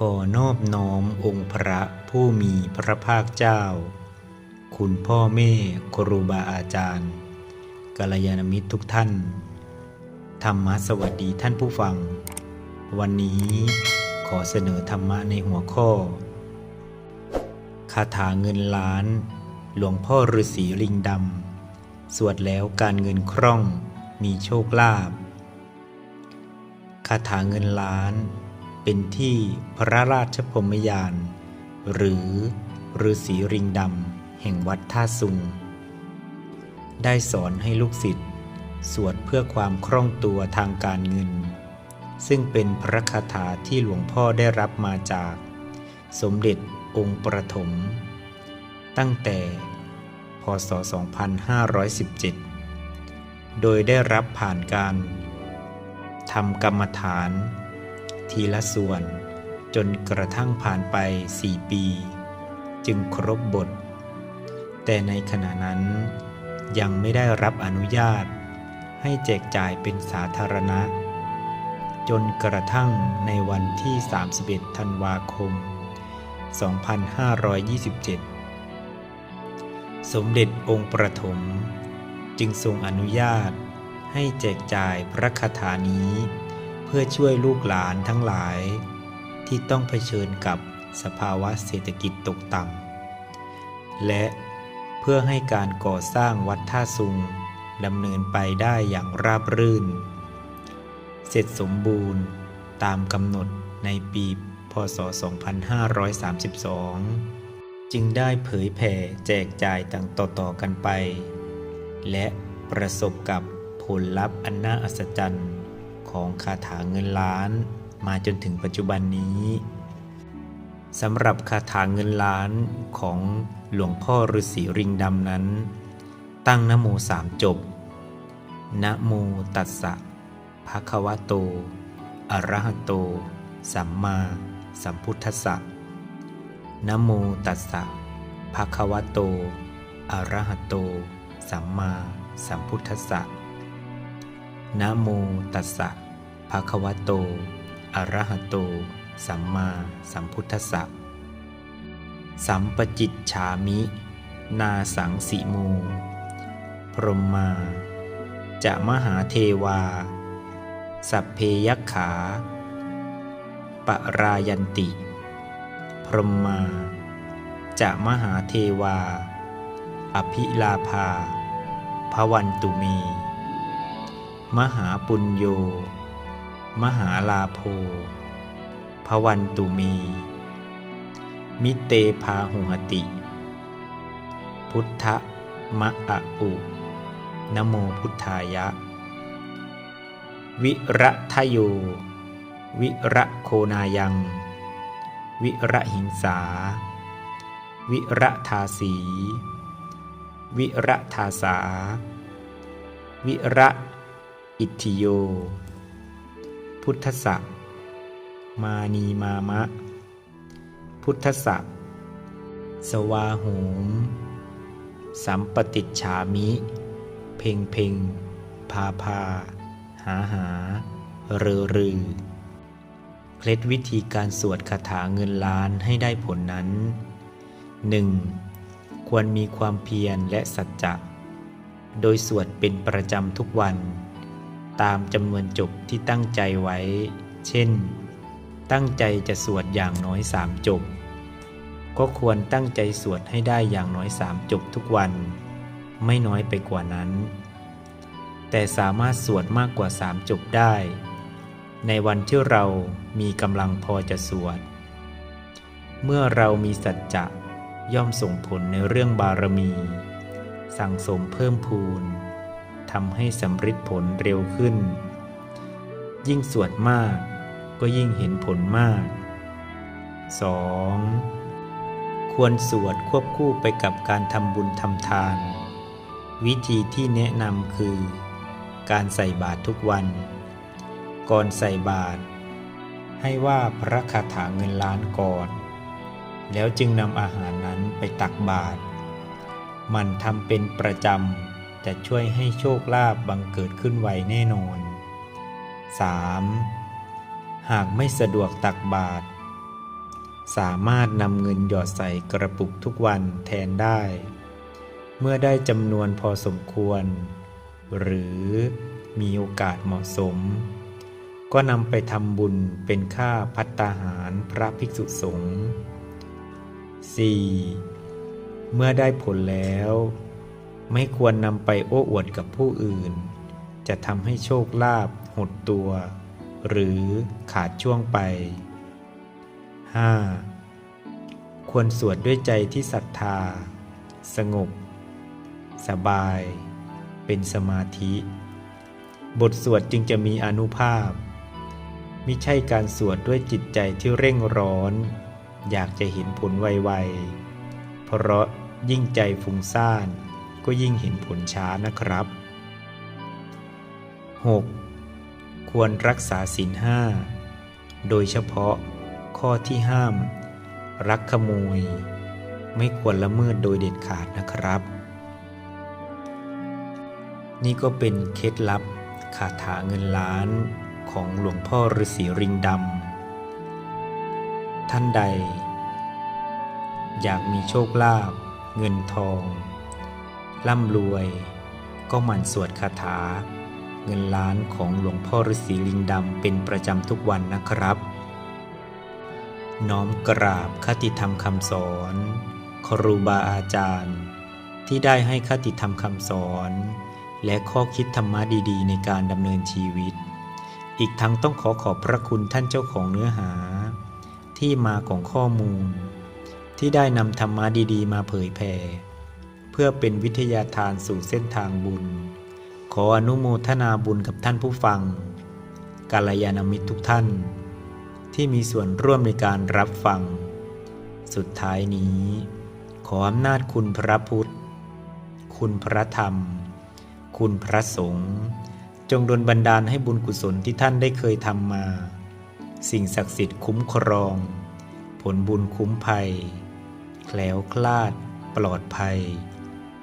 ขอนอบน้อมองค์พระผู้มีพระภาคเจ้า คุณพ่อแม่ครูบาอาจารย์กัลยาณมิตรทุกท่าน ธรรมะสวัสดีท่านผู้ฟัง วันนี้ขอเสนอธรรมะในหัวข้อ คาถาเงินล้าน หลวงพ่อฤาษีลิงดำ สวดแล้วการเงินคล่องมีโชคลาภคาถาเงินล้าน เป็นที่พระราชพรมยาน หรือฤาษีริงดำแห่งวัดท่าซุง ได้สอนให้ลูกศิษย์สวดเพื่อความคล่องตัวทางการเงิน ซึ่งเป็นพระคาถาที่หลวงพ่อได้รับมาจาก สมเด็จองค์ประถม ตั้งแต่พศ 2517 โดยได้รับผ่านการทำกรรมฐาน ทีละส่วน จนกระทั่งผ่านไป4ปี จึงครบบท แต่ในขณะนั้นยังไม่ได้รับอนุญาต ให้แจกจ่ายเป็นสาธารณะ จนกระทั่งในวันที่ 31 ธันวาคม 2527 สมเด็จองค์ประถม จึงทรงอนุญาตให้แจกจ่ายพระคาถานี้ พื่อช่วยลูกหลานทั้งหลาย ที่ต้องเผชิญกับสภาวะเศรษฐกิจตกต่ำและเพื่อให้การก่อสร้างวัดท่าซุงดำเนินไปได้อย่างราบรื่น เสร็จสมบูรณ์ตามกำหนดในปีพศ 2532 จึงได้เผยแผ่แจกจ่ายต่างต่อๆกันไป และประสบกับผลลัพธ์อันน่าอัศจรรย์ ของคาถาเงินล้าน มาจนถึงปัจจุบันนี้สำหรับคาถาเงินล้านของหลวงพ่อฤาษีริงดำนั้น ตั้งนโมสามจบนะโมตัสสะภะคะวะโต อะระหะโต สัมมาสัมพุทธัสสะนะโมตัสสะภะคะวะโต อะระหะโต สัมมาสัมพุทธัสสะนะโมตัสสะ ภะควโต อรหโต สัมมาสัมพุทธสสะสัมปจิตฉามิ นาสังสิมู พรหมา จะมหาเทวา สัพเพยักขา ปรายันติ พรหมา จะมหาเทวา อภิลาภาพวันตุเม มหาปุญโย มหาลาโภพวันตุเมมิเตพาหุหติ พุทธมะอะอุนโมพุทธายะ วิระทะโย วิระโคนายัง วิระหิงสา วิระทาสี วิระทาสา วิระอิทธิโย พุทธสักมานีมามะ พุทธสักสวาโหมสัมปติฉามิ เพ่งเพ่งพาพา หาหา เรือรือเคล็ดวิธีการสวดคาถาเงินล้านให้ได้ผลนั้น 1. ควรมีความเพียรและสัจจะ โดยสวดเป็นประจำทุกวัน ตามจำนวนจบที่ตั้งใจไว้ เช่น ตั้งใจจะสวดอย่างน้อยสามจบ ก็ควรตั้งใจสวดให้ได้อย่างน้อยสามจบทุกวัน ไม่น้อยไปกว่านั้น แต่สามารถสวดมากกว่าสามจบได้ ในวันที่เรามีกำลังพอจะสวด เมื่อเรามีสัจจะย่อมส่งผลในเรื่องบารมี สั่งสมเพิ่มพูน ทำให้สำฤทธิ์ผลเร็วขึ้น ยิ่งสวดมากก็ยิ่งเห็นผลมาก 2. ควรสวดควบคู่ไปกับการทำบุญทำทาน วิธีที่แนะนำคือ การใส่บาตรทุกวัน ก่อนใส่บาตรให้ว่าพระคาถาเงินล้านก่อน แล้วจึงนำอาหารนั้นไปตักบาตรมันทำเป็นประจำ จะช่วยให้โชคลาภบังเกิดขึ้นไวแน่นอน 3. หากไม่สะดวกตักบาตรสามารถนำเงินหยอดใส่กระปุกทุกวันแทนได้ เมื่อได้จำนวนพอสมควร หรือมีโอกาสเหมาะสม ก็นำไปทำบุญเป็นค่าพัตตาหารพระภิกษุสงฆ์ 4. เมื่อได้ผลแล้ว ไม่ควรนำไปโอ้อวดกับผู้อื่น จะทำให้โชคลาภหดตัว หรือขาดช่วงไป 5. ควรสวดด้วยใจที่ศรัทธา สงบ สบาย เป็นสมาธิ บทสวดจึงจะมีอนุภาพมิใช่การสวดด้วยจิตใจที่เร่งร้อน อยากจะเห็นผลไวๆ เพราะยิ่งใจฟุ้งซ่าน ก็ยิ่งเห็นผลช้านะครับ 6. ควรรักษาศีลห้าโดยเฉพาะข้อที่ห้าม รักขโมย ไม่ควรละเมิดโดยเด็ดขาดนะครับ นี่ก็เป็นเคล็ดลับคาถาเงินล้านของหลวงพ่อฤาษีริงดำ ท่านใด อยากมีโชคลาภเงินทอง ร่ำรวย ก็หมั่นสวดคาถา เงินล้านของหลวงพ่อฤาษีลิงดำเป็นประจำทุกวันนะครับ น้อมกราบคติธรรมคำสอน ครูบาอาจารย์ ที่ได้ให้คติธรรมคำสอน และข้อคิดธรรมะดีๆ ในการดำเนินชีวิต อีกทั้งต้องขอขอบพระคุณท่านเจ้าของเนื้อหา ที่มาของข้อมูล ที่ได้นำธรรมะดีๆ มาเผยแผ่ เพื่อเป็นวิทยาทานสู่เส้นทางบุญ ขออนุโมทนาบุญกับท่านผู้ฟังกาลยานมิตรทุกท่าน ที่มีส่วนร่วมในการรับฟัง สุดท้ายนี้ ขออำนาจคุณพระพุทธ คุณพระธรรม คุณพระสงฆ์จงดลบันดาลให้บุญกุศลที่ท่านได้เคยทำมา สิ่งศักดิ์สิทธิ์คุ้มครอง ผลบุญคุ้มภัย แคล้วคลาด ปลอดภัย